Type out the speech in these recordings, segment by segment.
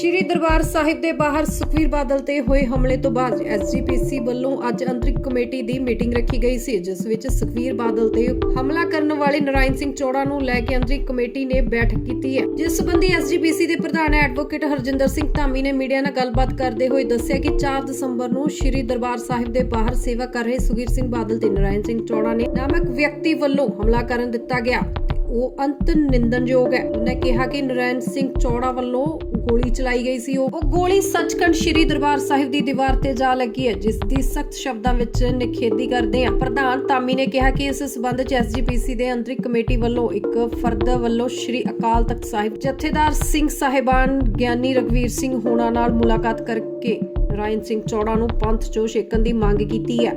ਸ਼੍ਰੀ ਦਰਬਾਰ ਸਾਹਿਬ ਦੇ ਬਾਹਰ ਸੁਖਵੀਰ ਬਾਦਲ ਤੇ ਹੋਏ ਹਮਲੇ ਤੋਂ ਬਾਅਦ ਐਸਜੀਪੀਸੀ ਵੱਲੋਂ ਅੱਜ ਅੰਤਰਿਕ ਕਮੇਟੀ ਦੀ ਮੀਟਿੰਗ ਰੱਖੀ ਗਈ ਸੀ, ਜਿਸ ਵਿੱਚ ਸੁਖਵੀਰ ਬਾਦਲ ਤੇ ਹਮਲਾ ਕਰਨ ਵਾਲੇ ਨਰਾਇਣ ਸਿੰਘ ਚੋੜਾ ਨੂੰ ਲੈ ਕੇ ਅੰਤਰਿਕ ਕਮੇਟੀ ਨੇ ਬੈਠਕ ਕੀਤੀ ਹੈ। ਜਿਸ ਸੰਬੰਧੀ ਐਸਜੀਪੀਸੀ ਦੇ ਪ੍ਰਧਾਨ ਐਡਵੋਕੇਟ ਹਰਜਿੰਦਰ ਸਿੰਘ ਧਾਮੀ ਨੇ ਮੀਡੀਆ ਨਾਲ ਗੱਲਬਾਤ ਕਰਦੇ ਹੋਏ ਦੱਸਿਆ ਕਿ 4 ਦਸੰਬਰ ਨੂੰ ਸ਼੍ਰੀ ਦਰਬਾਰ ਸਾਹਿਬ ਦੇ ਬਾਹਰ ਸੇਵਾ ਕਰ ਰਹੇ ਸੁਖਵੀਰ ਸਿੰਘ ਬਾਦਲ ਤੇ ਨਰਾਇਣ ਸਿੰਘ ਚੋੜਾ ਨੇ ਨਾਮਕ ਵਿਅਕਤੀ ਵੱਲੋਂ ਹਮਲਾ ਕਰਨ ਦਿੱਤਾ ਗਿਆ। ਉਹ ਅੰਤ ਨਿੰਦਨਯੋਗ ਹੈ। ਉਹਨੇ ਕਿਹਾ ਕਿ ਨਰਾਇਣ ਸਿੰਘ ਚੌੜਾ ਵੱਲੋਂ ਗੋਲੀ ਚਲਾਈ ਗਈ ਸੀ। ਉਹ ਗੋਲੀ ਸੱਚਖੰਡ ਸ੍ਰੀ ਦਰਬਾਰ ਸਾਹਿਬ ਦੀ ਦੀਵਾਰ ਤੇ ਜਾ ਲੱਗੀ ਹੈ, ਜਿਸ ਦੀ ਸਖਤ ਸ਼ਬਦਾਂ ਵਿੱਚ ਨਿਖੇਧੀ ਕਰਦੇ ਆ ਪ੍ਰਧਾਨ ਤਾਮੀ ਨੇ ਕਿਹਾ ਕਿ ਇਸ ਸਬੰਧ ਚ ਐਸਜੀਪੀਸੀ ਦੇ ਅੰਤਰਿਕ ਕਮੇਟੀ ਵੱਲੋਂ ਇੱਕ ਫਰਦ ਵੱਲੋਂ ਸ੍ਰੀ ਅਕਾਲ ਤਖਤ ਸਾਹਿਬ ਜਥੇਦਾਰ ਸਿੰਘ ਸਾਹਿਬਾਨ ਗਿਆਨੀ ਰਗਵੀਰ ਸਿੰਘ ਹੋਣਾ ਨਾਲ ਮੁਲਾਕਾਤ ਕਰਕੇ ਨਰਾਇਣ ਸਿੰਘ ਚੌੜਾ ਨੂੰ ਪੰਥ ਚੋਂ ਛੇਕਣ ਦੀ ਮੰਗ ਕੀਤੀ ਹੈ।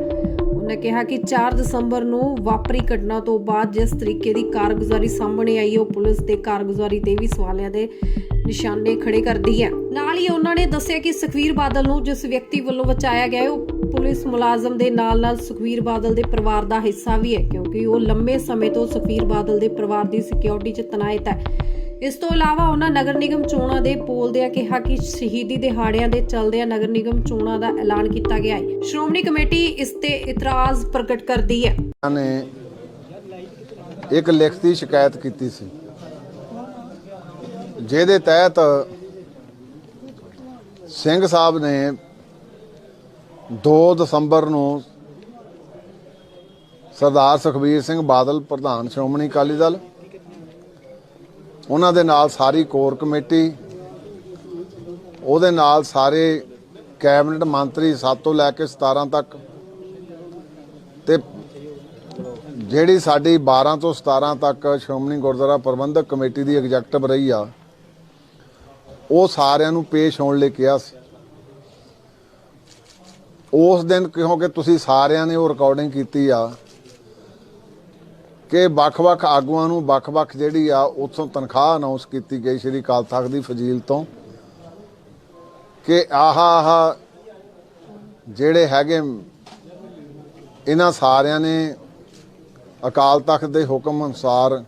ਉਹਨੇ ਕਿਹਾ ਕਿ 4 ਦਸੰਬਰ ਨੂੰ ਵਾਪਰੀ ਘਟਨਾ ਤੋਂ ਬਾਅਦ ਜਿਸ ਤਰੀਕੇ ਦੀ ਕਾਰਗੁਜ਼ਾਰੀ ਸਾਹਮਣੇ ਆਈ, ਉਹ ਪੁਲਿਸ ਦੇ ਕਾਰਗੁਜ਼ਾਰੀ ਤੇ ਵੀ ਸਵਾਲਿਆਂ ਦੇ ਨਿਸ਼ਾਨੇ ਖੜੇ ਕਰਦੀ ਹੈ। ਨਾਲ ਹੀ ਉਹਨਾਂ ਨੇ ਦੱਸਿਆ ਕਿ ਸੁਖਵੀਰ ਬਾਦਲ ਨੂੰ ਜਿਸ ਵਿਅਕਤੀ ਵੱਲੋਂ ਬਚਾਇਆ ਗਿਆ ਉਹ ਪੁਲਿਸ ਮੁਲਾਜ਼ਮ ਦੇ ਨਾਲ-ਨਾਲ ਸੁਖਵੀਰ ਬਾਦਲ ਦੇ ਪਰਿਵਾਰ ਦਾ ਹਿੱਸਾ ਵੀ ਹੈ, ਕਿਉਂਕਿ ਉਹ ਲੰਮੇ ਸਮੇਂ ਤੋਂ ਸੁਖਵੀਰ ਬਾਦਲ ਦੇ ਪਰਿਵਾਰ ਦੀ ਸਿਕਿਉਰਿਟੀ 'ਚ ਤਨਾਇਤ ਹੈ। ਇਸ ਤੋਂ ਇਲਾਵਾ ਉਹਨਾਂ ਨਗਰ ਨਿਗਮ ਚੋਣਾਂ ਦੇ ਬੋਲਦਿਆਂ ਕਿਹਾ ਕਿ ਸ਼ਹੀਦੀ ਦਿਹਾੜਿਆਂ ਦੇ ਚੱਲਦਿਆਂ ਨਗਰ ਨਿਗਮ ਚੋਣਾਂ ਦਾ ਐਲਾਨ ਕੀਤਾ ਗਿਆ ਹੈ। ਸ਼੍ਰੋਮਣੀ ਕਮੇਟੀ ਇਸ ਤੇ ਇਤਰਾਜ਼ ਪ੍ਰਗਟ ਕਰਦੀ ਹੈ। ਨੇ ਇੱਕ ਲਿਖਤੀ ਸ਼ਿਕਾਇਤ ਕੀਤੀ ਸੀ। ਜਿਹਦੇ ਤਹਿਤ ਸਿੰਘ ਸਾਹਿਬ ਨੇ 2 ਦਸੰਬਰ ਨੂੰ ਸਰਦਾਰ ਸੁਖਬੀਰ ਸਿੰਘ ਬਾਦਲ ਪ੍ਰਧਾਨ ਸ਼੍ਰੋਮਣੀ ਅਕਾਲੀ ਦਲ ਉਹਨਾਂ ਦੇ ਨਾਲ ਸਾਰੀ ਕੋਰ ਕਮੇਟੀ, ਉਹਦੇ ਨਾਲ ਸਾਰੇ ਕੈਬਨਿਟ ਮੰਤਰੀ 7 ਤੋਂ ਲੈ ਕੇ 17 ਤੱਕ ਤੇ ਜਿਹੜੀ ਸਾਡੀ 12 ਤੋਂ 17 ਤੱਕ ਸ਼੍ਰੋਮਣੀ ਗੁਰਦੁਆਰਾ ਪ੍ਰਬੰਧਕ ਕਮੇਟੀ ਦੀ ਐਗਜ਼ੈਕਟਿਵ ਰਹੀ ਆ, ਉਹ ਸਾਰਿਆਂ ਨੂੰ ਪੇਸ਼ ਹੋਣ ਲਈ ਕਿਹਾ ਸੀ। ਉਸ ਦਿਨ ਕਿਉਂਕਿ ਤੁਸੀਂ ਸਾਰਿਆਂ ਨੇ ਉਹ ਰਿਕਾਰਡਿੰਗ ਕੀਤੀ ਆ ਕਿ ਵੱਖ-ਵੱਖ ਆਗੂਆਂ ਨੂੰ ਵੱਖ-ਵੱਖ ਜਿਹੜੀ ਆ ਉਥੋਂ ਤਨਖਾਹ ਅਨਾਉਂਸ ਕੀਤੀ ਗਈ ਸ਼੍ਰੀ ਅਕਾਲ ਤਖਤ ਦੀ ਫਜ਼ੀਲ ਤੋਂ ਕਿ ਆਹਾ ਆਹਾ ਜਿਹੜੇ ਹੈਗੇ ਇਹਨਾਂ ਸਾਰਿਆਂ ਨੇ ਅਕਾਲ ਤਖਤ ਦੇ ਹੁਕਮ ਅਨੁਸਾਰ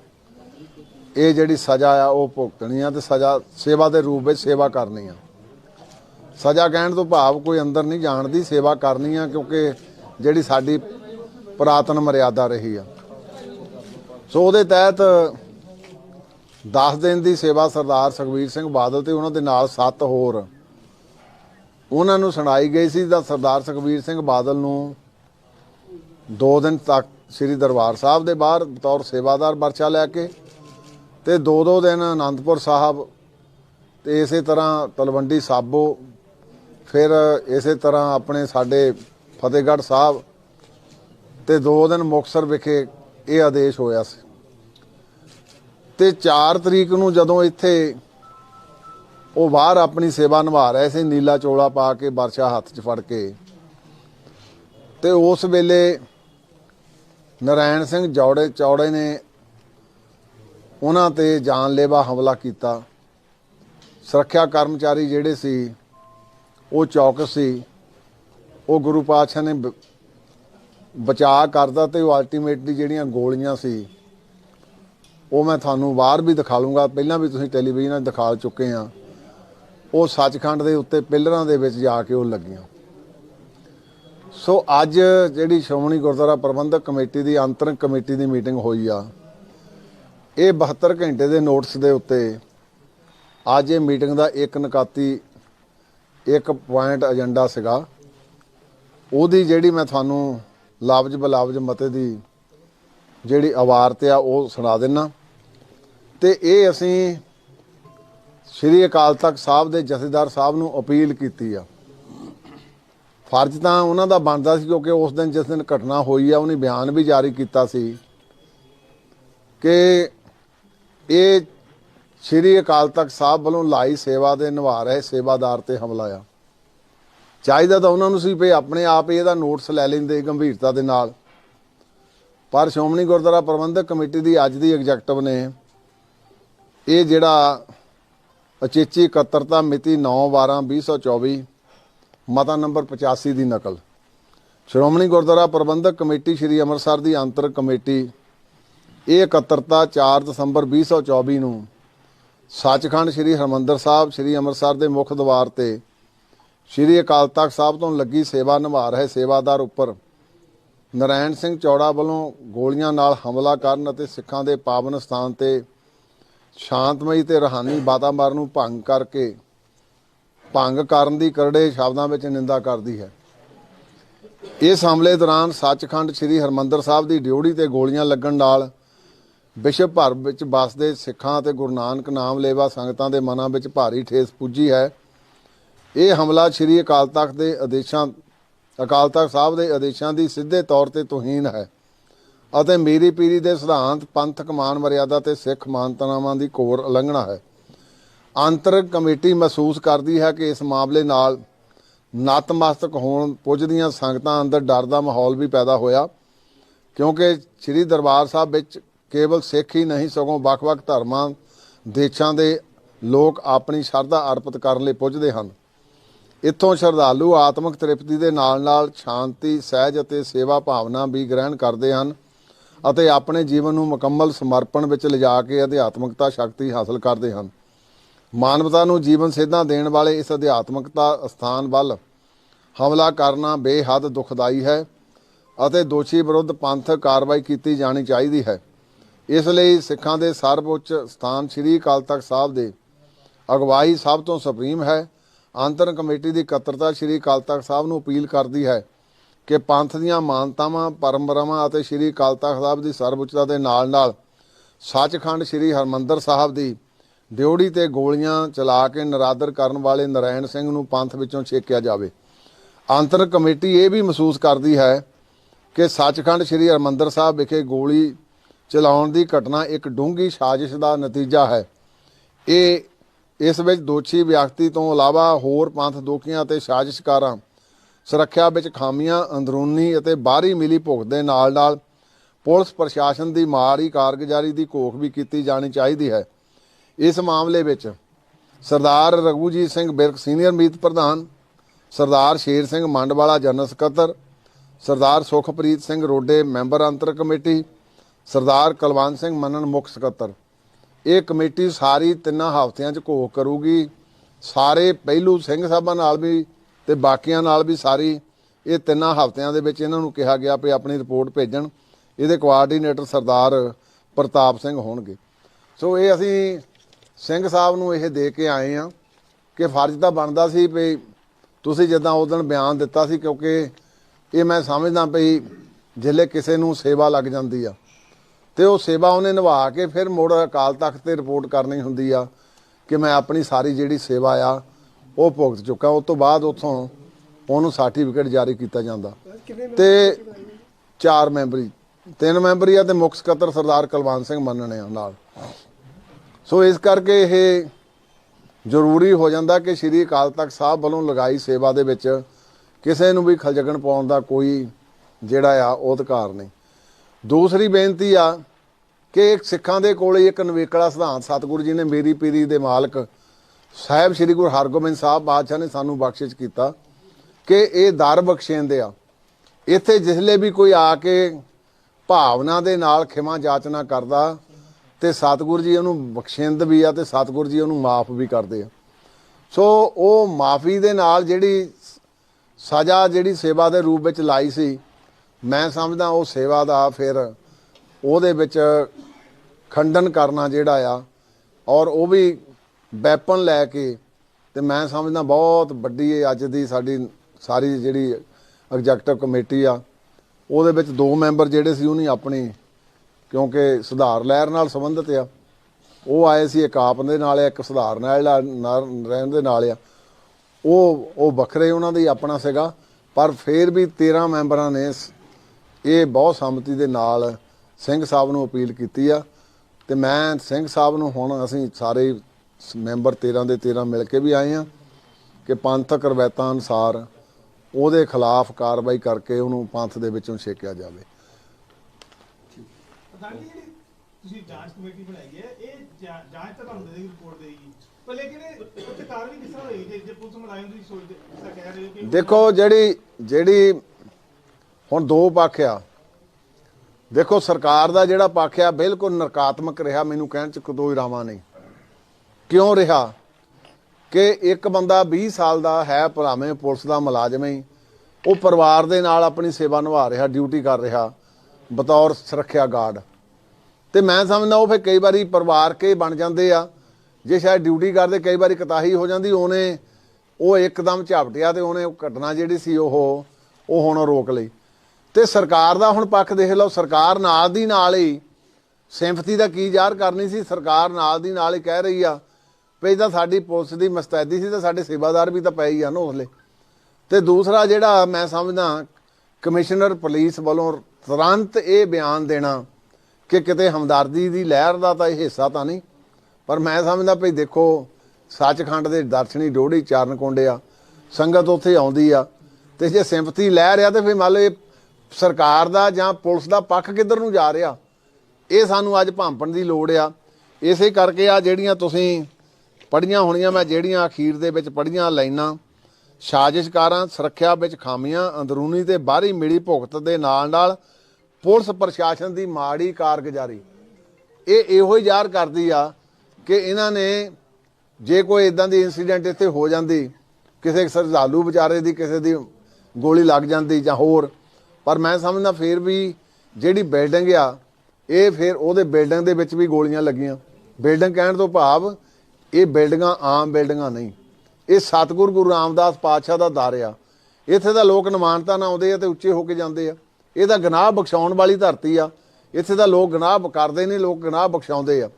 ਇਹ ਜਿਹੜੀ ਸਜ਼ਾ ਆ ਉਹ ਭੁਗਤਣੀ ਆ ਤੇ ਸਜ਼ਾ, ਸੇਵਾ ਦੇ ਰੂਪ ਵਿੱਚ ਸੇਵਾ ਕਰਨੀ ਆ। ਸਜ਼ਾ ਕਹਿਣ ਤੋਂ ਭਾਵ ਕੋਈ ਅੰਦਰ ਨਹੀਂ ਜਾਣ ਦੀ ਸੇਵਾ ਕਰਨੀ ਆ ਕਿਉਂਕਿ ਜਿਹੜੀ ਸਾਡੀ ਪੁਰਾਤਨ ਮਰਿਆਦਾ ਰਹੀ ਆ। ਸੋ ਉਹਦੇ ਤਹਿਤ 10 ਦਿਨ ਦੀ ਸੇਵਾ ਸਰਦਾਰ ਸੁਖਬੀਰ ਸਿੰਘ ਬਾਦਲ ਤੇ ਉਹਨਾਂ ਦੇ ਨਾਲ 7 ਹੋਰ ਉਹਨਾਂ ਨੂੰ ਸੁਣਾਈ ਗਈ ਸੀ ਤਾਂ ਸਰਦਾਰ ਸੁਖਬੀਰ ਸਿੰਘ ਬਾਦਲ ਨੂੰ 2 ਦਿਨ ਤੱਕ ਸ੍ਰੀ ਦਰਬਾਰ ਸਾਹਿਬ ਦੇ ਬਾਹਰ ਬਤੌਰ ਸੇਵਾਦਾਰ ਪਰਚਾ ਲੈ ਕੇ ਤੇ ਦੋ ਦੋ ਦਿਨ ਆਨੰਦਪੁਰ ਸਾਹਿਬ ਤੇ ਇਸੇ ਤਰ੍ਹਾਂ ਤਲਵੰਡੀ ਸਾਬੋ, ਫਿਰ ਇਸੇ ਤਰ੍ਹਾਂ ਆਪਣੇ ਸਾਡੇ ਫਤਿਹਗੜ੍ਹ ਸਾਹਿਬ ਤੇ ਦੋ ਦਿਨ ਮੁਕਤਸਰ ਵਿਖੇ ਇਹ ਆਦੇਸ਼ ਹੋਇਆ ਸੀ। ਤੇ 4 ਤਰੀਕ ਨੂੰ ਜਦੋਂ ਇੱਥੇ ਉਹ ਬਾਹਰ ਆਪਣੀ ਸੇਵਾ ਨਿਭਾ ਰਹੇ ਸੀ, ਨੀਲਾ ਚੋਲਾ ਪਾ ਕੇ ਵਰਸ਼ਾ ਹੱਥ 'ਚ ਫੜ ਕੇ। ਤੇ ਉਸ ਵੇਲੇ ਨਰਾਇਣ ਸਿੰਘ ਜੌੜੇ ਚੌੜੇ ਨੇ ਉਹਨਾਂ ਤੇ ਜਾਨਲੇਵਾ ਹਮਲਾ ਕੀਤਾ। ਸੁਰੱਖਿਆ ਕਰਮਚਾਰੀ ਜਿਹੜੇ ਸੀ, ਉਹ ਚੌਕਸ ਸੀ। ਉਹ ਗੁਰੂ ਪਾਤਸ਼ਾਹ ਨੇ ਬਚਾਅ ਕਰਦਾ ਤੇ ਉਹ ਅਲਟੀਮੇਟਲੀ ਜਿਹੜੀਆਂ ਗੋਲੀਆਂ ਸੀ ਉਹ ਮੈਂ ਤੁਹਾਨੂੰ ਬਾਹਰ ਵੀ ਦਿਖਾ ਲੂੰਗਾ। ਪਹਿਲਾਂ ਵੀ ਤੁਸੀਂ ਟੈਲੀਵਿਜ਼ਨ 'ਤੇ ਦਿਖਾ ਚੁੱਕੇ ਆ। ਉਹ ਸੱਚਖੰਡ ਦੇ ਉੱਤੇ ਪਿੱਲਰਾਂ ਦੇ ਵਿੱਚ ਜਾ ਕੇ ਉਹ ਲੱਗੀਆਂ। ਸੋ ਅੱਜ ਜਿਹੜੀ ਸ਼੍ਰੋਮਣੀ ਗੁਰਦੁਆਰਾ ਪ੍ਰਬੰਧਕ ਕਮੇਟੀ ਦੀ ਅੰਤਰਿਮ ਕਮੇਟੀ ਦੀ ਮੀਟਿੰਗ ਹੋਈ ਆ। ਇਹ 72 ਘੰਟੇ ਦੇ ਨੋਟਿਸ ਦੇ ਉੱਤੇ ਅੱਜ ਇਹ ਮੀਟਿੰਗ ਦਾ ਇੱਕ ਨਕਾਤੀ, ਇੱਕ ਪੁਆਇੰਟ ਏਜੰਡਾ ਸੀਗਾ। ਉਹਦੀ ਜਿਹੜੀ ਮੈਂ ਤੁਹਾਨੂੰ ਲਫ਼ਜ਼ ਬਲਾਵਜ਼ ਮਤੇ ਦੀ ਜਿਹੜੀ ਆਵਾਰਤ ਆ, ਉਹ ਸੁਣਾ ਦਿੰਨਾ। ਤੇ ਇਹ ਅਸੀਂ ਸ਼੍ਰੀ ਅਕਾਲ ਤਖਤ ਸਾਹਿਬ ਦੇ ਜਥੇਦਾਰ ਸਾਹਿਬ ਨੂੰ ਅਪੀਲ ਕੀਤੀ ਆ। ਫਰਜ਼ ਤਾਂ ਉਹਨਾਂ ਦਾ ਬਣਦਾ ਸੀ ਕਿਉਂਕਿ ਉਸ ਦਿਨ ਜਿਸ ਦਿਨ ਘਟਨਾ ਹੋਈ ਆ, ਉਹਨੇ ਬਿਆਨ ਵੀ ਜਾਰੀ ਕੀਤਾ ਸੀ ਕਿ ਇਹ ਸ਼੍ਰੀ ਅਕਾਲ ਤਖਤ ਸਾਹਿਬ ਵੱਲੋਂ ਲਾਈ ਸੇਵਾ ਦੇ ਨਿਭਾ ਰਹੇ ਸੇਵਾਦਾਰ ਤੇ ਹਮਲਾ ਆ। ਚਾਹੀਦਾ ਤਾਂ ਉਹਨਾਂ ਨੂੰ ਸੀ ਵੀ ਆਪਣੇ ਆਪ ਹੀ ਇਹਦਾ ਨੋਟਿਸ ਲੈ ਲੈਂਦੇ ਗੰਭੀਰਤਾ ਦੇ ਨਾਲ। ਪਰ ਸ਼੍ਰੋਮਣੀ ਗੁਰਦੁਆਰਾ ਪ੍ਰਬੰਧਕ ਕਮੇਟੀ ਦੀ ਅੱਜ ਦੀ ਐਗਜ਼ੈਕਟਿਵ ਨੇ ਇਹ ਜਿਹੜਾ ਅਚੇਚੀ ਇਕੱਤਰਤਾ ਮਿਤੀ 9/12/2024 ਮਤਾ ਨੰਬਰ 85 ਦੀ ਨਕਲ। ਸ਼੍ਰੋਮਣੀ ਗੁਰਦੁਆਰਾ ਪ੍ਰਬੰਧਕ ਕਮੇਟੀ ਸ੍ਰੀ ਅੰਮ੍ਰਿਤਸਰ ਦੀ ਅੰਤਰ ਕਮੇਟੀ, ਇਹ ਇਕੱਤਰਤਾ 4 ਦਸੰਬਰ 2024 ਨੂੰ ਸੱਚਖੰਡ ਸ੍ਰੀ ਹਰਮੰਦਰ ਸਾਹਿਬ, ਸ੍ਰੀ ਅੰਮ੍ਰਿਤਸਰ ਦੇ ਮੁੱਖ ਦਵਾਰ ਤੇ ਸ੍ਰੀ ਅਕਾਲ ਤਖਤ ਸਾਹਿਬ ਤੋਂ ਲੱਗੀ ਸੇਵਾ ਨਿਭਾ ਰਹੇ ਸੇਵਾਦਾਰ ਉੱਪਰ ਨਰਾਇਣ ਸਿੰਘ ਚੌੜਾ ਵੱਲੋਂ ਗੋਲੀਆਂ ਨਾਲ ਹਮਲਾ ਕਰਨ ਅਤੇ ਸਿੱਖਾਂ ਦੇ ਪਾਵਨ ਸਥਾਨ ਤੇ ਸ਼ਾਂਤਮਈ ਤੇ ਰਹਾਨੀ ਵਾਤਾਵਰਨ ਨੂੰ ਭੰਗ ਕਰਕੇ, ਭੰਗ ਕਰਨ ਦੀ ਕਰੜੇ ਸ਼ਬਦਾਂ ਵਿੱਚ ਨਿੰਦਾ ਕਰਦੀ ਹੈ। ਇਸ ਹਮਲੇ ਦੌਰਾਨ ਸੱਚਖੰਡ ਸ੍ਰੀ ਹਰਮੰਦਰ ਸਾਹਿਬ ਦੀ ਡਿਊਟੀ ਤੇ ਗੋਲੀਆਂ ਲੱਗਣ ਨਾਲ ਵਿਸ਼ਵ ਭਰ ਵਿੱਚ ਵੱਸਦੇ ਸਿੱਖਾਂ ਅਤੇ ਗੁਰੂ ਨਾਨਕ ਨਾਮ ਲੇਵਾ ਸੰਗਤਾਂ ਦੇ ਮਨਾਂ ਵਿੱਚ ਭਾਰੀ ਠੇਸ ਪੁੱਜੀ ਹੈ। ਇਹ ਹਮਲਾ ਸ੍ਰੀ ਅਕਾਲ ਤਖਤ ਦੇ ਆਦੇਸ਼ਾਂ ਅਕਾਲ ਤਖਤ ਸਾਹਿਬ ਦੇ ਆਦੇਸ਼ਾਂ ਦੀ ਸਿੱਧੇ ਤੌਰ ਤੇ ਤੋਹੀਨ ਹੈ। ਅਤੇ ਮੀਰੀ ਪੀਰੀ ਦੇ ਸਿਧਾਂਤ ਪੰਥਕ ਮਾਨ ਮਰਿਆਦਾ ਤੇ ਸਿੱਖ ਮਾਨਤਾਵਾਂ ਦੀ ਕੋਰ ਉਲੰਘਣਾ ਹੈ। ਅੰਤਰ ਕਮੇਟੀ ਮਹਿਸੂਸ ਕਰਦੀ ਹੈ ਕਿ ਇਸ ਮਾਮਲੇ ਨਾਲ ਨਤਮਸਤਕ ਹੋਣ ਪੁੱਜਦੀਆਂ ਸੰਗਤਾਂ ਅੰਦਰ ਡਰ ਦਾ ਮਾਹੌਲ ਵੀ ਪੈਦਾ ਹੋਇਆ, ਕਿਉਂਕਿ ਸ੍ਰੀ ਦਰਬਾਰ ਸਾਹਿਬ ਵਿੱਚ ਕੇਵਲ ਸਿੱਖ ਹੀ ਨਹੀਂ, ਸਗੋਂ ਵੱਖ-ਵੱਖ ਧਰਮਾਂ, ਦੇਸ਼ਾਂ ਦੇ ਲੋਕ ਆਪਣੀ ਸ਼ਰਧਾ ਅਰਪਿਤ ਕਰਨ ਲਈ ਪੁੱਜਦੇ ਹਨ। ਇੱਥੋਂ ਸ਼ਰਧਾਲੂ ਆਤਮਿਕ ਤ੍ਰਿਪਤੀ ਦੇ ਨਾਲ-ਨਾਲ ਸ਼ਾਂਤੀ, ਸਹਿਜ ਅਤੇ ਸੇਵਾ ਭਾਵਨਾ ਵੀ ਗ੍ਰਹਿਣ ਕਰਦੇ ਹਨ। ਅਤੇ ਆਪਣੇ ਜੀਵਨ ਨੂੰ ਮੁਕੰਮਲ ਸਮਰਪਣ ਵਿੱਚ ਲਿਜਾ ਕੇ ਅਧਿਆਤਮਿਕਤਾ ਸ਼ਕਤੀ ਹਾਸਲ ਕਰਦੇ ਹਨ। ਮਾਨਵਤਾ ਨੂੰ ਜੀਵਨ ਸੇਧਾਂ ਦੇਣ ਵਾਲੇ ਇਸ ਅਧਿਆਤਮਿਕਤਾ ਸਥਾਨ ਵੱਲ ਹਮਲਾ ਕਰਨਾ ਬੇਹੱਦ ਦੁਖਦਾਈ ਹੈ ਅਤੇ ਦੋਸ਼ੀ ਵਿਰੁੱਧ ਪੰਥਕ ਕਾਰਵਾਈ ਕੀਤੀ ਜਾਣੀ ਚਾਹੀਦੀ ਹੈ। ਇਸ ਲਈ ਸਿੱਖਾਂ ਦੇ ਸਰਵਉੱਚ ਸਥਾਨ ਸ੍ਰੀ ਅਕਾਲ ਤਖਤ ਸਾਹਿਬ ਦੇ ਅਗਵਾਈ ਸਭ ਤੋਂ ਸੁਪਰੀਮ ਹੈ। ਅੰਤਰ ਕਮੇਟੀ ਦੀ ਇਕੱਤਰਤਾ ਸ੍ਰੀ ਅਕਾਲ ਤਖਤ ਸਾਹਿਬ ਨੂੰ ਅਪੀਲ ਕਰਦੀ ਹੈ ਕਿ ਪੰਥ ਦੀਆਂ ਮਾਨਤਾਵਾਂ, ਪਰੰਪਰਾਵਾਂ ਅਤੇ ਸ੍ਰੀ ਅਕਾਲ ਤਖਤ ਸਾਹਿਬ ਦੀ ਸਰਵਉੱਚਤਾ ਦੇ ਨਾਲ-ਨਾਲ ਸੱਚਖੰਡ ਸ੍ਰੀ ਹਰਮੰਦਰ ਸਾਹਿਬ ਦੀ ਡਿਊਟੀ ਤੇ ਗੋਲੀਆਂ ਚਲਾ ਕੇ ਨਰਾਦਰ ਕਰਨ ਵਾਲੇ ਨਰਾਇਣ ਸਿੰਘ ਨੂੰ ਪੰਥ ਵਿੱਚੋਂ ਛੇਕਿਆ ਜਾਵੇ। ਅੰਤਰ ਕਮੇਟੀ ਇਹ ਵੀ ਮਹਿਸੂਸ ਕਰਦੀ ਹੈ ਕਿ ਸੱਚਖੰਡ ਸ੍ਰੀ ਹਰਮੰਦਰ ਸਾਹਿਬ ਵਿਖੇ ਗੋਲੀ ਚਲਾਉਣ ਦੀ ਘਟਨਾ ਇੱਕ ਡੂੰਘੀ ਸਾਜ਼ਿਸ਼ ਦਾ ਨਤੀਜਾ ਹੈ। ਇਹ, ਇਸ ਵਿੱਚ ਦੋਸ਼ੀ ਵਿਅਕਤੀ ਤੋਂ ਇਲਾਵਾ ਹੋਰ ਪੰਥ ਦੋਖੀਆਂ ਅਤੇ ਸਾਜ਼ਿਸ਼ਕਾਰਾਂ ਸੁਰੱਖਿਆ ਵਿੱਚ ਖਾਮੀਆਂ, ਅੰਦਰੂਨੀ ਅਤੇ ਬਾਹਰੀ ਮਿਲੀ ਭੁਗਤ ਦੇ ਨਾਲ-ਨਾਲ ਪੁਲਿਸ ਪ੍ਰਸ਼ਾਸਨ ਦੀ ਮਾੜੀ ਕਾਰਗੁਜ਼ਾਰੀ ਦੀ ਘੋਖ ਵੀ ਕੀਤੀ ਜਾਣੀ ਚਾਹੀਦੀ ਹੈ। ਇਸ ਮਾਮਲੇ ਵਿੱਚ ਸਰਦਾਰ ਰਘੂਜੀਤ ਸਿੰਘ ਬਿਰਕ ਸੀਨੀਅਰ ਮੀਤ ਪ੍ਰਧਾਨ, ਸਰਦਾਰ ਸ਼ੇਰ ਸਿੰਘ ਮੰਡਵਾਲਾ ਜਨਰਲ ਸਕੱਤਰ, ਸਰਦਾਰ ਸੁਖਪ੍ਰੀਤ ਸਿੰਘ ਰੋਡੇ ਮੈਂਬਰ ਅੰਤਰ ਕਮੇਟੀ, ਸਰਦਾਰ ਕੁਲਵੰਤ ਸਿੰਘ ਮੰਨਣ ਮੁੱਖ ਸਕੱਤਰ। ਇਹ ਕਮੇਟੀ ਸਾਰੀ ਤਿੰਨਾਂ ਹਫ਼ਤਿਆਂ 'ਚ ਘੋਖ ਕਰੂਗੀ। ਸਾਰੇ ਪਹਿਲੂ ਸਿੰਘ ਸਾਹਿਬਾਂ ਨਾਲ ਵੀ ਤੇ ਬਾਕੀਆਂ ਨਾਲ ਵੀ ਸਾਰੀ ਇਹ ਤਿੰਨਾਂ ਹਫ਼ਤਿਆਂ ਦੇ ਵਿੱਚ ਇਹਨਾਂ ਨੂੰ ਕਿਹਾ ਗਿਆ ਵੀ ਆਪਣੀ ਰਿਪੋਰਟ ਭੇਜਣ। ਇਹਦੇ ਕੋਆਰਡੀਨੇਟਰ ਸਰਦਾਰ ਪ੍ਰਤਾਪ ਸਿੰਘ ਹੋਣਗੇ। ਸੋ ਇਹ ਅਸੀਂ ਸਿੰਘ ਸਾਹਿਬ ਨੂੰ ਇਹ ਦੇ ਕੇ ਆਏ ਆ ਕਿ ਫਰਜ਼ ਤਾਂ ਬਣਦਾ ਸੀ ਵੀ ਤੁਸੀਂ ਜਿੱਦਾਂ ਉਸ ਦਿਨ ਬਿਆਨ ਦਿੱਤਾ ਸੀ ਕਿਉਂਕਿ ਇਹ ਮੈਂ ਸਮਝਦਾ ਵੀ ਜਿੱਲੇ ਕਿਸੇ ਨੂੰ ਸੇਵਾ ਲੱਗ ਜਾਂਦੀ ਆ। ਤੇ ਉਹ ਸੇਵਾ ਉਹਨੇ ਨਿਭਾ ਕੇ ਫਿਰ ਮੁੜ ਅਕਾਲ ਤਖਤ ਤੇ ਰਿਪੋਰਟ ਕਰਨੀ ਹੁੰਦੀ ਆ ਕਿ ਮੈਂ ਆਪਣੀ ਸਾਰੀ ਜਿਹੜੀ ਸੇਵਾ ਆ ਉਹ ਭੁਗਤ ਚੁੱਕਾ ਉਸ ਤੋਂ ਬਾਅਦ ਉਥੋਂ ਉਹਨੂੰ ਸਰਟੀਫਿਕੇਟ ਜਾਰੀ ਕੀਤਾ ਜਾਂਦਾ। ਤੇ ਚਾਰ ਮੈਂਬਰੀ ਤਿੰਨ ਮੈਂਬਰੀ ਆ ਤੇ ਮੁੱਖ ਸਕੱਤਰ ਸਰਦਾਰ ਕੁਲਵੰਤ ਸਿੰਘ ਮੰਨਣੇ ਆ ਨਾਲ। ਸੋ ਇਸ ਕਰਕੇ ਇਹ ਜ਼ਰੂਰੀ ਹੋ ਜਾਂਦਾ ਕਿ ਸ੍ਰੀ ਅਕਾਲ ਤਖਤ ਸਾਹਿਬ ਵੱਲੋਂ ਲਗਾਈ ਸੇਵਾ ਦੇ ਵਿੱਚ ਕਿਸੇ ਨੂੰ ਵੀ ਖਲਜਗਣ ਪਾਉਣ ਦਾ ਕੋਈ ਜਿਹੜਾ ਆ ਉਹ ਅਧਿਕਾਰ ਨਹੀਂ। ਦੂਸਰੀ ਬੇਨਤੀ ਆ ਕਿ ਇੱਕ ਸਿੱਖਾਂ ਦੇ ਕੋਲੇ ਇੱਕ ਨਵੇਕਲਾ ਸਿਧਾਂਤ ਸਤਿਗੁਰੂ ਜੀ ਨੇ ਮੇਰੀ ਪੀਰੀ ਦੇ ਮਾਲਕ ਸਾਹਿਬ ਸ੍ਰੀ ਗੁਰੂ ਹਰਗੋਬਿੰਦ ਸਾਹਿਬ ਬਾਦਸ਼ਾਹ ਨੇ ਸਾਨੂੰ ਬਖਸ਼ਿਸ਼ ਕੀਤਾ ਕਿ ਇਹ ਦਰ ਬਖਸ਼ੇਂਦੇ ਆ। ਇੱਥੇ ਜਿਸਲੇ ਵੀ ਕੋਈ ਆ ਕੇ ਭਾਵਨਾ ਦੇ ਨਾਲ ਖਿਮਾ ਜਾਚਨਾ ਕਰਦਾ ਤੇ ਸਤਿਗੁਰੂ ਜੀ ਉਹਨੂੰ ਬਖਸ਼ਿੰਦ ਵੀ ਆ ਤੇ ਸਤਿਗੁਰੂ ਜੀ ਉਹਨੂੰ ਮਾਫ ਵੀ ਕਰਦੇ ਆ। ਸੋ ਉਹ ਮਾਫੀ ਦੇ ਨਾਲ ਜਿਹੜੀ ਸਜ਼ਾ, ਜਿਹੜੀ ਸੇਵਾ ਦੇ ਰੂਪ ਵਿੱਚ ਲਾਈ ਸੀ, ਮੈਂ ਸਮਝਦਾ ਉਹ ਸੇਵਾ ਦਾ ਫਿਰ ਉਹਦੇ ਵਿੱਚ ਖੰਡਨ ਕਰਨਾ ਜਿਹੜਾ ਆ ਔਰ ਉਹ ਵੀ ਵੈਪਨ ਲੈ ਕੇ ਤੇ ਮੈਂ ਸਮਝਦਾ ਬਹੁਤ ਵੱਡੀ ਇਹ ਅੱਜ ਦੀ ਸਾਡੀ ਸਾਰੀ ਜਿਹੜੀ ਐਗਜ਼ੈਕਟਿਵ ਕਮੇਟੀ ਆ ਉਹਦੇ ਵਿੱਚ ਦੋ ਮੈਂਬਰ ਜਿਹੜੇ ਸੀ ਉਹਨੇ ਆਪਣੀ ਕਿਉਂਕਿ ਸੁਧਾਰ ਲਹਿਰ ਨਾਲ ਸੰਬੰਧਿਤ ਆ। ਉਹ ਆਏ ਸੀ ਇੱਕ ਆਪ ਦੇ ਨਾਲ ਆ, ਇੱਕ ਸੁਧਾਰ ਨਾਲ ਨਾਲ ਰਹਿਣ ਦੇ ਨਾਲ ਆ। ਉਹ ਉਹ ਵੱਖਰੇ ਉਹਨਾਂ ਦਾ ਹੀ ਆਪਣਾ ਸੀਗਾ ਪਰ ਫਿਰ ਵੀ 13 ਮੈਂਬਰਾਂ ਨੇ ਸ- ਇਹ ਬਹੁਤ ਸੰਮਤੀ ਦੇ ਨਾਲ ਸਿੰਘ ਸਾਹਿਬ ਨੂੰ ਅਪੀਲ ਕੀਤੀ ਆ। ਤੇ ਮੈਂ ਸਿੰਘ ਸਾਹਿਬ ਨੂੰ ਹੁਣ ਅਸੀਂ ਸਾਰੇ ਮੈਂਬਰ 13 ਦੇ 13 ਮਿਲ ਕੇ ਵੀ ਆਏ ਆ ਕਿ ਪੰਥਕ ਰਵਾਇਤਾਂ ਅਨੁਸਾਰ ਉਹਦੇ ਖਿਲਾਫ ਕਾਰਵਾਈ ਕਰਕੇ ਉਹਨੂੰ ਪੰਥ ਦੇ ਵਿੱਚੋਂ ਛੇਕਿਆ ਜਾਵੇ। ਪ੍ਰਧਾਨ ਜੀ ਜਿਹੜੀ ਤੁਸੀਂ ਜਾਂਚ ਕਮੇਟੀ ਬਣਾਈ ਹੈ ਇਹ ਜਾਂ- ਜਾਂਚ ਤਾਂ ਤੁਹਾਨੂੰ ਦੇਗੀ ਰਿਪੋਰਟ ਦੇਗੀ ਪਰ ਲੇਕਿਨ ਇਹ ਉੱਥੇ ਕਾਰਵਾਈ ਕਿਸ ਤਰ੍ਹਾਂ ਹੋਏਗੀ? ਜੇ- ਜੇ ਪੁਲਿਸ ਮੁਲਾਜ਼ਮ ਤੁਸੀਂ ਸੋਚਦੇ ਜਿਸ ਤਰ੍ਹਾਂ ਕਹਿ ਰਹੇ ਹੋ ਕਿ ਦੇਖੋ ਜਿਹੜੀ ਜਿਹੜੀ ਹੁਣ ਦੋ ਪੱਖ ਆ। ਦੇਖੋ ਸਰਕਾਰ ਦਾ ਜਿਹੜਾ ਪੱਖ ਆ ਬਿਲਕੁਲ ਨਕਾਰਾਤਮਕ ਰਿਹਾ ਮੈਨੂੰ ਕਹਿਣ ਚ ਕੋਈ ਰਾਵਾ ਨਹੀਂ। ਕਿਉਂ ਰਿਹਾ? ਕਿ ਇੱਕ ਬੰਦਾ 20 ਸਾਲ ਦਾ ਹੈ ਭਰਾਵੇਂ, ਪੁਲਿਸ ਦਾ ਮੁਲਾਜ਼ਮ ਹੀ। ਉਹ ਪਰਿਵਾਰ ਦੇ ਨਾਲ ਆਪਣੀ ਸੇਵਾ ਨਿਭਾ ਰਿਹਾ, ਡਿਊਟੀ ਕਰ ਰਿਹਾ, ਬਤੌਰ ਸੁਰੱਖਿਆ ਗਾਰਡ। ਤੇ ਮੈਂ ਸਮਝਦਾ ਉਹ ਫਿਰ ਕਈ ਵਾਰੀ ਪਰਿਵਾਰ ਕੇ ਬਣ ਜਾਂਦੇ ਆ। ਜੇ ਸ਼ਾਇਦ ਡਿਊਟੀ ਕਰਦੇ, ਕਈ ਵਾਰੀ ਕਤਾਹੀ ਹੋ ਜਾਂਦੀ, ਉਹਨੇ ਉਹ ਇੱਕਦਮ ਝਾਪਟਿਆ ਤੇ ਉਹਨੇ ਉਹ ਘਟਨਾ ਜਿਹੜੀ ਸੀ ਉਹ ਉਹ ਹੁਣ ਰੋਕ ਲਈ। ਤੇ ਸਰਕਾਰ ਦਾ ਹੁਣ ਪੱਖ ਦੇਖ ਲਓ, ਸਰਕਾਰ ਨਾਲ ਦੀ ਨਾਲ ਹੀ ਸਿੰਪਥੀ ਦਾ ਕੀ ਜ਼ਾਹਰ ਕਰਨੀ ਸੀ, ਸਰਕਾਰ ਨਾਲ ਦੀ ਨਾਲ ਹੀ ਕਹਿ ਰਹੀ ਆ ਵੀ ਤਾਂ ਸਾਡੀ ਪੁਲਿਸ ਦੀ ਮਸਤੈਦੀ ਸੀ ਤਾਂ ਸਾਡੇ ਸੇਵਾਦਾਰ ਵੀ ਤਾਂ ਪਏ ਹੀ ਆ ਨਾ ਉਸਲੇ। ਤੇ ਦੂਸਰਾ ਜਿਹੜਾ ਮੈਂ ਸਮਝਦਾ ਕਮਿਸ਼ਨਰ ਪੁਲਿਸ ਵੱਲੋਂ ਤੁਰੰਤ ਇਹ ਬਿਆਨ ਦੇਣਾ ਕਿ ਕਿਤੇ ਹਮਦਰਦੀ ਦੀ ਲਹਿਰ ਦਾ ਤਾਂ ਇਹ ਹਿੱਸਾ ਤਾਂ ਨਹੀਂ, ਪਰ ਮੈਂ ਸਮਝਦਾ ਵੀ ਦੇਖੋ, ਸੱਚਖੰਡ ਦੇ ਦਰਸ਼ਨੀ ਡੋੜੀ ਚਾਰਨ ਕੁੰਡਿਆ ਸੰਗਤ ਉੱਥੇ ਆਉਂਦੀ ਆ, ਤੇ ਜੇ ਸਿੰਪਥੀ ਲੈ ਰਿਹਾ ਤੇ ਫਿਰ ਮੰਨ ਲਓ ਇਹ ਸਰਕਾਰ ਦਾ ਜਾਂ ਪੁਲਿਸ ਦਾ ਪੱਖ ਕਿੱਧਰ ਨੂੰ ਜਾ ਰਿਹਾ, ਇਹ ਸਾਨੂੰ ਅੱਜ ਭਾਂਪਣ ਦੀ ਲੋੜ ਆ। ਇਸੇ ਕਰਕੇ ਆ ਜਿਹੜੀਆਂ ਤੁਸੀਂ ਪੜੀਆਂ ਹੋਣੀਆਂ, ਮੈਂ ਜਿਹੜੀਆਂ ਅਖੀਰ ਦੇ ਵਿੱਚ ਪੜੀਆਂ ਲਾਈਨਾਂ ਸਾਜ਼ਿਸ਼ਕਾਰਾਂ, ਸੁਰੱਖਿਆ ਵਿੱਚ ਖਾਮੀਆਂ, ਅੰਦਰੂਨੀ ਤੇ ਬਾਹਰੀ ਮਿਲੀ ਭੁਗਤ ਦੇ ਨਾਲ ਨਾਲ ਪੁਲਿਸ ਪ੍ਰਸ਼ਾਸਨ ਦੀ ਮਾੜੀ ਕਾਰਗੁਜ਼ਾਰੀ। ਇਹ ਇਹੋ ਹੀ ਜ਼ਾਹਰ ਕਰਦੀ ਆ ਕਿ ਇਹਨਾਂ ਨੇ ਜੇ ਕੋਈ ਇਦਾਂ ਦੀ ਇਨਸੀਡੈਂਟ ਇੱਥੇ ਹੋ ਜਾਂਦੀ, ਕਿਸੇ ਸਰਦਾਲੂ ਵਿਚਾਰੇ ਦੀ, ਕਿਸੇ ਦੀ ਗੋਲੀ ਲੱਗ ਜਾਂਦੀ ਜਾਂ ਹੋਰ, ਪਰ ਮੈਂ ਸਮਝਦਾ ਫੇਰ ਵੀ ਜਿਹੜੀ ਬਿਲਡਿੰਗ ਆ, ਇਹ ਫਿਰ ਉਹਦੇ ਬਿਲਡਿੰਗ ਦੇ ਵਿੱਚ ਵੀ ਗੋਲੀਆਂ ਲੱਗੀਆਂ। ਬਿਲਡਿੰਗ ਕਹਿਣ ਤੋਂ ਭਾਵ ਇਹ ਬਿਲਡਿੰਗਾਂ ਆਮ ਬਿਲਡਿੰਗਾਂ ਨਹੀਂ। ਇਹ ਸਤਿਗੁਰੂ ਗੁਰੂ ਰਾਮਦਾਸ ਪਾਤਸ਼ਾਹ ਦਾ ਦਰ ਆ। ਇੱਥੇ ਦਾ ਲੋਕ ਨਿਮਾਨਤਾ ਨਾਲ ਆਉਂਦੇ ਆ ਤੇ ਉੱਚੇ ਹੋ ਕੇ ਜਾਂਦੇ ਆ। ਇਹ ਤਾਂ ਗੁਨਾਹ ਬਖਸ਼ਾਉਣ ਵਾਲੀ ਧਰਤੀ ਆ। ਇੱਥੇ ਦਾ ਲੋਕ ਗੁਨਾਹ ਕਰਦੇ ਨਹੀਂ ਲੋਕ ਗੁਨਾਹ ਬਖਸ਼ਾਉਂਦੇ ਆ।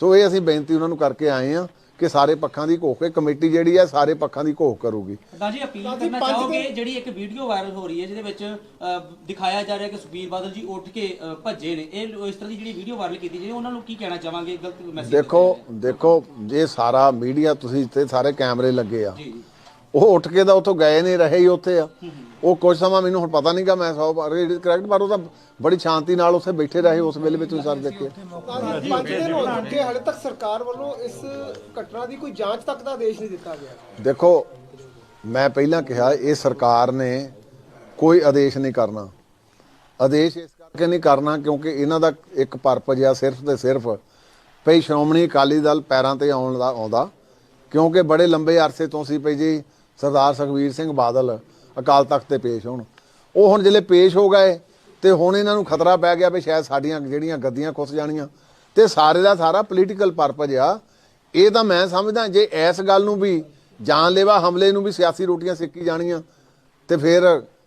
ਸੋ ਇਹ ਅਸੀਂ ਬੇਨਤੀ ਉਹਨਾਂ ਨੂੰ ਕਰਕੇ ਆਏ ਆ ਕਿ ਸਾਰੇ ਪੱਖਾਂ ਦੀ ਘੋਖ ਕੇ ਕਮੇਟੀ ਜਿਹੜੀ ਆ ਸਾਰੇ ਪੱਖਾਂ ਦੀ ਘੋਖ ਕਰੂਗੀ। ਤਾਂ ਜੀ ਅਪੀਲ ਕਰਨਾ ਚਾਹੋਗੇ ਜਿਹੜੀ ਇੱਕ ਵੀਡੀਓ ਵਾਇਰਲ ਹੋ ਰਹੀ ਹੈ ਜਿਹਦੇ ਵਿੱਚ ਅ, ਦਿਖਾਇਆ ਜਾ ਰਿਹਾ ਕਿ ਸੁਖਬੀਰ ਬਾਦਲ ਜੀ ਉੱਠ ਕੇ ਅ, ਭੱਜੇ ਨੇ। ਇਹ ਇਸ ਤਰ੍ਹਾਂ ਦੀ ਜਿਹੜੀ ਵੀਡੀਓ ਵਾਇਰਲ ਕੀਤੀ ਜੀ ਉਹਨਾਂ ਨੂੰ ਕੀ ਕਹਿਣਾ ਚਾਹਾਂਗੇ? ਗਲਤ ਮੈਸੇਜ ਦੇਖੋ ਦੇਖੋ ਜੇ ਸਾਰਾ ਮੀਡੀਆ ਤੁਸੀਂ ਇੱਥੇ ਸਾਰੇ ਕੈਮਰੇ ਲੱਗੇ ਆ ਜੀ ਜੀ। ਉਹ ਉੱਠ ਕੇ ਤਾਂ ਉੱਥੋਂ ਗਏ ਨਹੀਂ ਰਹੇ ਹੀ ਉੱਥੇ ਆ। ਉਹ ਕੁਝ ਸਮਾਂ ਮੈਨੂੰ ਹੁਣ ਪਤਾ ਨਹੀਂਗਾ ਮੈਂ ਸੌ ਕਰੈਕਟ ਪਰ ਉਹ ਤਾਂ ਬੜੀ ਸ਼ਾਂਤੀ ਨਾਲ ਉੱਥੇ ਬੈਠੇ ਰਹੇ ਉਸ ਵੇਲੇ ਵਿੱਚ ਤੁਸੀਂ ਸਾਰੇ ਦੇਖੇ। ਪੰਜ ਪੰਜ ਦਿਨ ਹੋ ਚੁੱਕੇ ਹਾਲੇ ਤੱਕ ਸਰਕਾਰ ਵੱਲੋਂ ਇਸ ਘਟਨਾ ਦੀ ਕੋਈ ਜਾਂਚ ਤੱਕ ਦਾ ਆਦੇਸ਼ ਨਹੀਂ ਦਿੱਤਾ ਗਿਆ। ਦੇਖੋ ਮੈਂ ਪਹਿਲਾਂ ਕਿਹਾ ਇਹ ਸਰਕਾਰ ਨੇ ਕੋਈ ਆਦੇਸ਼ ਨਹੀਂ ਕਰਨਾ। ਆਦੇਸ਼ ਇਸ ਕਰਕੇ ਨਹੀਂ ਕਰਨਾ ਕਿਉਂਕਿ ਇਹਨਾਂ ਦਾ ਇੱਕ ਪਰਪਸ ਆ ਸਿਰਫ ਤੇ ਸਿਰਫ ਭਈ ਸ਼੍ਰੋਮਣੀ ਅਕਾਲੀ ਦਲ ਪੈਰਾਂ ਤੇ ਆਉਣ ਦਾ ਆਉਂਦਾ। ਕਿਉਂਕਿ ਬੜੇ ਲੰਬੇ ਅਰਸੇ ਤੋਂ ਸੀ ਭਈ ਜੀ ਸਰਦਾਰ ਸੁਖਵੀਰ ਸਿੰਘ ਬਾਦਲ ਅਕਾਲ ਤਖਤ ਤੇ ਪੇਸ਼ ਹੋਣ। ਉਹ ਹੁਣ ਜਿਹੜੇ ਪੇਸ਼ ਹੋ ਗਏ ਤੇ ਹੁਣ ਇਹਨਾਂ ਨੂੰ ਖਤਰਾ ਪੈ ਗਿਆ ਵੀ ਸ਼ਾਇਦ ਸਾਡੀਆਂ ਜਿਹੜੀਆਂ ਗੱਦੀਆਂ ਖੁੱਸ ਜਾਣੀਆਂ। ਤੇ ਸਾਰੇ ਦਾ ਸਾਰਾ ਪੋਲੀਟੀਕਲ ਪਰਪਸ ਆ। ਇਹ ਤਾਂ ਮੈਂ ਸਮਝਦਾ ਜੇ ਇਸ ਗੱਲ ਨੂੰ ਵੀ ਜਾਨਲੇਵਾ ਹਮਲੇ ਨੂੰ ਵੀ ਸਿਆਸੀ ਰੋਟੀਆਂ ਸਿੱਕੀ ਜਾਣੀਆਂ ਤੇ ਫਿਰ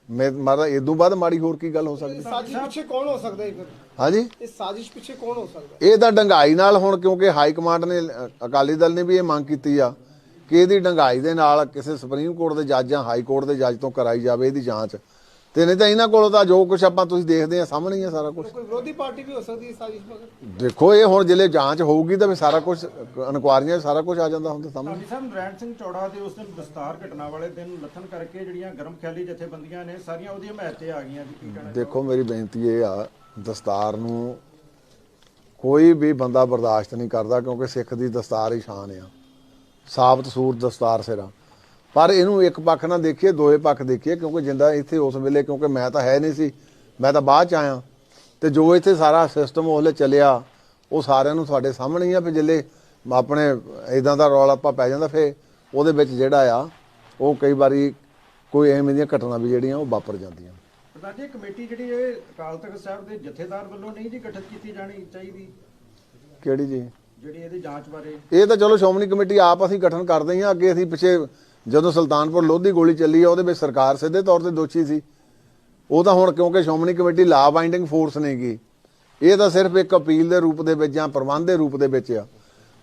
ਮੈਂ ਮਾਰਾ ਇਦੋਂ ਬਾਅਦ ਮਾੜੀ ਹੋਰ ਕੀ ਗੱਲ ਹੋ ਸਕਦੀ? ਸਾਜ਼ਿਸ਼ ਪਿੱਛੇ ਕੌਣ ਹੋ ਸਕਦਾ ਹੈ ਫਿਰ ਹਾਂਜੀ? ਇਸ ਸਾਜ਼ਿਸ਼ ਪਿੱਛੇ ਕੌਣ ਹੋ ਸਕਦਾ? ਇਹ ਤਾਂ ਡੰਗਾਈ ਨਾਲ ਹੁਣ ਕਿਉਂਕਿ ਹਾਈ ਕਮਾਂਡ ਨੇ ਅਕਾਲੀ ਦਲ ਨੇ ਵੀ ਇਹ ਮੰਗ ਕੀਤੀ ਆ। ਕਿ ਇਹਦੀ ਡੰਗਾਈ ਦੇ ਨਾਲ ਕਿਸੇ ਸੁਪਰੀਮ ਕੋਰਟ ਦੇ ਜੱਜ ਜਾਂ ਹਾਈ ਕੋਰਟ ਦੇ ਜੱਜ ਤੋਂ ਕਰਾਈ ਜਾਵੇ ਇਹਦੀ ਜਾਂਚ? ਤੇ ਨਹੀਂ ਤਾਂ ਇਹਨਾਂ ਕੋਲੋਂ ਤਾਂ ਜੋ ਕੁਝ ਆਪਾਂ ਤੁਸੀਂ ਦੇਖਦੇ ਆ ਸਾਹਮਣੇ ਹੀ ਆ ਸਾਰਾ ਕੁਝ ਕੋਈ ਵਿਰੋਧੀ ਪਾਰਟੀ ਵੀ ਹੋ ਸਕਦੀ ਹੈ ਸਾਜ਼ਿਸ਼ ਮਗਰ? ਦੇਖੋ ਇਹ ਹੁਣ ਜਿਲੇ ਜਾਂਚ ਹੋਊਗੀ ਤਾਂ ਫਿਰ ਸਾਰਾ ਕੁਝ ਇਨਕੁਆਰੀਆਂ ਸਾਰਾ ਕੁਝ ਆ ਜਾਂਦਾ ਹੁੰਦਾ ਸਾਹਮਣੇ। ਸਾਹਿਬ ਨਰੈਣ ਸਿੰਘ ਚੌੜਾ ਦੇ ਉਸ ਦਿਨ ਦਸਤਾਰ ਘਟਨਾ ਵਾਲੇ ਦਿਨ ਲੱਥਣ ਕਰਕੇ ਜਿਹੜੀਆਂ ਗਰਮ ਖਿਆਲੀ ਜਥੇਬੰਦੀਆਂ ਨੇ ਸਾਰੀਆਂ ਉਹਦੀ ਹਮਾਇਤ ਤੇ ਆ ਗਈਆਂ ਜੀ ਕੀ ਕਹਿਣਾ ਦੇਖੋ ਮੇਰੀ ਬੇਨਤੀ ਇਹ ਆ ਦਸਤਾਰ ਨੂੰ ਕੋਈ ਵੀ ਬੰਦਾ ਬਰਦਾਸ਼ਤ ਨਹੀਂ ਕਰਦਾ ਕਿਉਂਕਿ ਸਿੱਖ ਦੀ ਦਸਤਾਰ ਹੀ ਸ਼ਾਨ ਆ। ਸਾਬਤ ਸੂਰ ਦਸਤਾਰ ਸਿਰਾ। ਪਰ ਇਹਨੂੰ ਇੱਕ ਪੱਖ ਨਾਲ ਦੇਖੀਏ ਦੋਏ ਪੱਖ ਦੇਖੀਏ ਕਿਉਂਕਿ ਜਿੰਦਾ ਇੱਥੇ ਉਸ ਵੇਲੇ ਕਿਉਂਕਿ ਮੈਂ ਤਾਂ ਹੈ ਨਹੀਂ ਸੀ ਮੈਂ ਤਾਂ ਬਾਅਦ ਚ ਆਇਆ। ਤੇ ਜੋ ਇੱਥੇ ਸਾਰਾ ਸਿਸਟਮ ਉਹਲੇ ਚੱਲਿਆ ਉਹ ਸਾਰਿਆਂ ਨੂੰ ਤੁਹਾਡੇ ਸਾਹਮਣੇ ਹੀ ਆ ਫਿਰ ਜਿੱਲੇ ਆਪਣੇ ਇਦਾਂ ਦਾ ਰੌਲਾ ਆਪਾਂ ਪੈ ਜਾਂਦਾ ਫਿਰ ਉਹਦੇ ਵਿੱਚ ਜਿਹੜਾ ਆ ਉਹ ਕਈ ਵਾਰੀ ਕੋਈ ਐਵੇਂ ਦੀਆਂ ਘਟਨਾ ਵੀ ਜਿਹੜੀਆਂ ਉਹ ਵਾਪਰ ਜਾਂਦੀਆਂ। ਪ੍ਰਧਾਨ ਜੀ ਕਮੇਟੀ ਜਿਹੜੀ ਇਹ ਅਕਾਲ ਤਖਤ ਸਾਹਿਬ ਦੇ ਜਥੇਦਾਰ ਵੱਲੋਂ ਨਹੀਂ ਜੀ ਗਠਿਤ ਕੀਤੀ ਜਾਣੀ ਚਾਹੀਦੀ? ਕਿਹੜੀ ਜੀ? ਜਿਹੜੀ ਇਹਦੀ ਜਾਂਚ ਬਾਰੇ ਇਹ ਤਾਂ ਚਲੋ ਸ਼੍ਰੋਮਣੀ ਕਮੇਟੀ ਆਪ ਅਸੀਂ ਗਠਨ ਕਰਦੇ ਹਾਂ ਅੱਗੇ ਅਸੀਂ ਪਿੱਛੇ ਜਦੋਂ ਸੁਲਤਾਨਪੁਰ ਲੋਧੀ ਗੋਲੀ ਚੱਲੀ ਆ ਉਹਦੇ ਵਿੱਚ ਸਰਕਾਰ ਸਿੱਧੇ ਤੌਰ ਤੇ ਦੋਸ਼ੀ ਸੀ। ਉਹ ਤਾਂ ਹੁਣ ਕਿਉਂਕਿ Shiromani committee law binding force ਨਹੀਂਗੀ ਇਹ ਤਾਂ ਸਿਰਫ ਇੱਕ ਅਪੀਲ ਦੇ ਰੂਪ ਦੇ ਵਿੱਚ ਜਾਂ ਪ੍ਰਬੰਧ ਦੇ ਰੂਪ ਦੇ ਵਿੱਚ ਆ।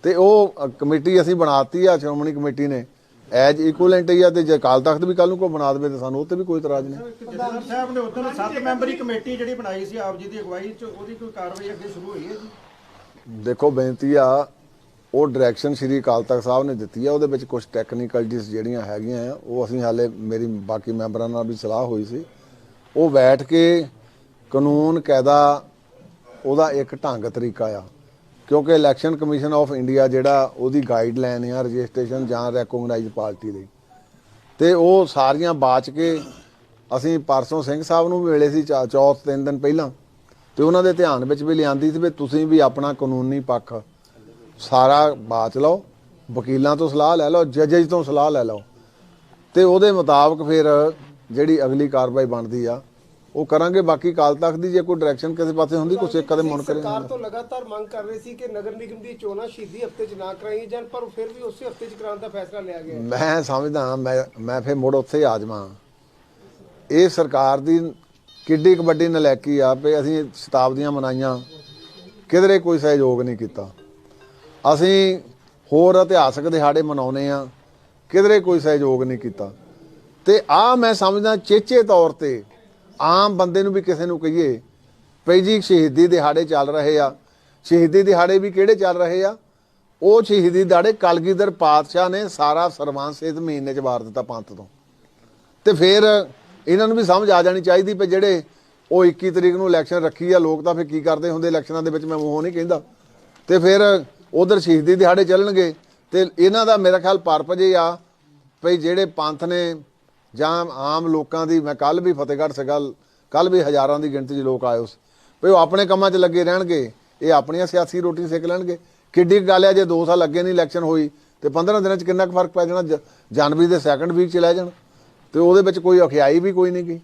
ਤੇ ਉਹ ਕਮੇਟੀ ਅਸੀਂ ਬਣਾਤੀ ਆ ਸ਼੍ਰੋਮਣੀ ਕਮੇਟੀ ਨੇ। ਐਜ ਇਕੁਇਲੈਂਟ ਹੀ ਆ ਤੇ ਜੇ ਅਕਾਲ ਤਖਤ ਵੀ ਕੱਲ ਨੂੰ ਕੋਈ ਬਣਾ ਦੇਵੇ ਤਾਂ ਸਾਨੂੰ ਉਹ ਤੇ ਵੀ ਕੋਈ ਇਤਰਾਜ਼ ਨਹੀਂ। ਜਥੇਦਾਰ ਸਾਹਿਬ ਨੇ ਉਦੋਂ ਸੱਤ ਮੈਂਬਰੀ ਕਮੇਟੀ ਜਿਹੜੀ ਬਣਾਈ ਸੀ ਆਪ ਜੀ ਦੀ ਅਗਵਾਈ ਚ ਉਹਦੀ ਕੋਈ ਕਾਰਵਾਈ ਅੱਗੇ ਸ਼ੁਰੂ ਹੋਈ ਹੈ ਜੀ? ਦੇਖੋ ਬੇਨਤੀ ਆ, ਉਹ ਡਾਇਰੈਕਸ਼ਨ ਸ਼੍ਰੀ ਅਕਾਲ ਤਖਤ ਸਾਹਿਬ ਨੇ ਦਿੱਤੀ ਆ, ਉਹਦੇ ਵਿੱਚ ਕੁਝ ਟੈਕਨੀਕਲਟੀਜ਼ ਜਿਹੜੀਆਂ ਹੈਗੀਆਂ ਆ, ਉਹ ਅਸੀਂ ਹਾਲੇ ਮੇਰੀ ਬਾਕੀ ਮੈਂਬਰਾਂ ਨਾਲ ਵੀ ਸਲਾਹ ਹੋਈ ਸੀ। ਉਹ ਬੈਠ ਕੇ ਕਾਨੂੰਨ, ਕਾਇਦਾ, ਉਹਦਾ ਇੱਕ ਢੰਗ ਤਰੀਕਾ ਆ। ਕਿਉਂਕਿ ਇਲੈਕਸ਼ਨ ਕਮਿਸ਼ਨ ਆਫ ਇੰਡੀਆ ਜਿਹੜਾ, ਉਹਦੀ ਗਾਈਡਲਾਈਨ ਆ ਰਜਿਸਟ੍ਰੇਸ਼ਨ ਜਾਂ ਰੈਕੋਗਨਾਈਜ਼ਡ ਪਾਰਟੀ ਦੀ। ਤੇ ਉਹ ਸਾਰੀਆਂ ਬਾਚ ਕੇ ਅਸੀਂ ਪਰਸੋਂ ਸਿੰਘ ਸਾਹਿਬ ਨੂੰ ਵੀ ਮਿਲੇ ਸੀ, ਚਾ- ਚੌਥ ਤਿੰਨ ਦਿਨ ਪਹਿਲਾਂ। ਤੇ ਉਹਨਾਂ ਦੇ ਧਿਆਨ ਵਿੱਚ ਵੀ ਲਿਆਂਦੀ ਸੀ ਵੀ ਤੁਸੀਂ ਵੀ ਆਪਣਾ ਕਾਨੂੰਨੀ ਪੱਖ ਸਾਰਾ ਬਾਚ ਲਓ ਵਕੀਲਾਂ ਤੋਂ ਸਲਾਹ ਲੈ ਲਓ ਜੱਜਜ ਤੋਂ ਸਲਾਹ ਲੈ ਲਓ। ਤੇ ਉਹਦੇ ਮੁਤਾਬਕ ਫਿਰ ਜਿਹੜੀ ਅਗਲੀ ਕਾਰਵਾਈ ਬਣਦੀ ਆ ਉਹ ਕਰਾਂਗੇ। ਬਾਕੀ ਕਾਲ ਤੱਕ ਦੀ ਜੇ ਕੋਈ ਡਾਇਰੈਕਸ਼ਨ ਕਿਸੇ ਪਾਸੇ ਹੁੰਦੀ ਕੋਈ ਸਿੱਖ ਕਦੇ ਮੁਣ ਕਰੇ ਸਰਕਾਰ ਤੋਂ ਲਗਾਤਾਰ ਮੰਗ ਕਰ ਰਹੀ ਸੀ ਕਿ ਨਗਰ ਨਿਗਮ ਦੀ ਚੋਣਾਂ ਸ਼ਹੀਦੀ ਹਫ਼ਤੇ 'ਚ ਨਾ ਕਰਾਈਆਂ ਜਾਣ ਪਰ ਫਿਰ ਵੀ ਉਸੇ ਹਫ਼ਤੇ 'ਚ ਕਰਾਉਣ ਦਾ ਫੈਸਲਾ ਲਿਆ ਗਿਆ। ਮੈਂ ਸਮਝਦਾ ਮੈਂ ਮੈਂ ਫਿਰ ਮੁੜ ਉੱਥੇ ਆ ਜਾਵਾਂ ਇਹ ਸਰਕਾਰ ਦੀ ਕਿੱਡੀ ਕਬੱਡੀ ਨਲੈਕੀ ਆ ਵੀ ਅਸੀਂ ਸ਼ਤਾਬਦੀਆਂ ਮਨਾਈਆਂ। ਕਿਧਰੇ ਕੋਈ ਸਹਿਯੋਗ ਨਹੀਂ ਕੀਤਾ। ਅਸੀਂ ਹੋਰ ਇਤਿਹਾਸਕ ਦਿਹਾੜੇ ਮਨਾਉਨੇ ਆ ਕਿਧਰੇ ਕੋਈ ਸਹਿਯੋਗ ਨਹੀਂ ਕੀਤਾ। ਤੇ ਆ ਮੈਂ ਸਮਝਦਾ ਚੇਚੇ ਤੌਰ ਤੇ ਆਮ ਬੰਦੇ ਨੂੰ ਵੀ ਕਿਸੇ ਨੂੰ ਕਹੀਏ ਪਈ ਜੀ ਸ਼ਹੀਦੀ ਦਿਹਾੜੇ ਚੱਲ ਰਹੇ ਆ। ਸ਼ਹੀਦੀ ਦਿਹਾੜੇ ਵੀ ਕਿਹੜੇ ਚੱਲ ਰਹੇ ਆ? ਉਹ ਸ਼ਹੀਦੀ ਦਿਹਾੜੇ ਕਲਗੀਧਰ ਪਾਤਸ਼ਾਹ ਨੇ ਸਾਰਾ ਸਰਵਾਨ ਸੇਤ ਮਹੀਨੇ ਚ ਵਾਰ ਦਿੱਤਾ ਪੰਥ ਤੋਂ। ਤੇ ਫਿਰ ਇਹਨਾਂ ਨੂੰ ਵੀ ਸਮਝ ਆ ਜਾਣੀ ਚਾਹੀਦੀ ਵੀ ਜਿਹੜੇ ਉਹ 21 ਤਰੀਕ ਨੂੰ ਇਲੈਕਸ਼ਨ ਰੱਖੀ ਆ, ਲੋਕ ਤਾਂ ਫਿਰ ਕੀ ਕਰਦੇ ਹੁੰਦੇ ਇਲੈਕਸ਼ਨਾਂ ਦੇ ਵਿੱਚ, ਮੈਂ ਮੂੰਹੋਂ ਨਹੀਂ ਕਹਿੰਦਾ। ਤੇ ਫਿਰ ਉਧਰ ਸ਼ਹੀਦੀ ਦਿਹਾੜੇ ਚੱਲਣਗੇ ਤੇ ਇਹਨਾਂ ਦਾ ਮੇਰਾ ਖਿਆਲ ਪਰਪਜ ਇਹ ਆ ਭਈ ਜਿਹੜੇ ਪੰਥ ਨੇ ਜਾਂ ਆਮ ਲੋਕਾਂ ਦੀ, ਮੈਂ ਕੱਲ ਵੀ ਫਤਿਹਗੜ੍ਹ ਸੀਗਾ ਕੱਲ ਵੀ ਹਜ਼ਾਰਾਂ ਦੀ ਗਿਣਤੀ 'ਚ ਲੋਕ ਆਏ ਉਸ ਭਈ ਉਹ ਆਪਣੇ ਕੰਮਾਂ 'ਚ ਲੱਗੇ ਰਹਿਣਗੇ, ਇਹ ਆਪਣੀਆਂ ਸਿਆਸੀ ਰੋਟੀ ਸੇਕ ਲੈਣਗੇ। ਕਿੱਡੀ ਕੁ ਗੱਲ ਹੈ ਜੇ 2 ਸਾਲ ਅੱਗੇ ਨਹੀਂ ਇਲੈਕਸ਼ਨ ਹੋਈ ਤੇ 15 ਦਿਨਾਂ 'ਚ ਕਿੰਨਾ ਕੁ ਫ਼ਰਕ ਪੈ ਜਾਣਾ, ਜ- ਜਨਵਰੀ ਦੇ ਸੈਕੰਡ ਵੀਕ 'ਚ ਲੈ ਜਾਣ। ਤੇ ਉਹਦੇ ਵਿੱਚ ਕੋਈ ਅਖਿਆਈ ਵੀ ਕੋਈ ਨਹੀਂ ਗਈ।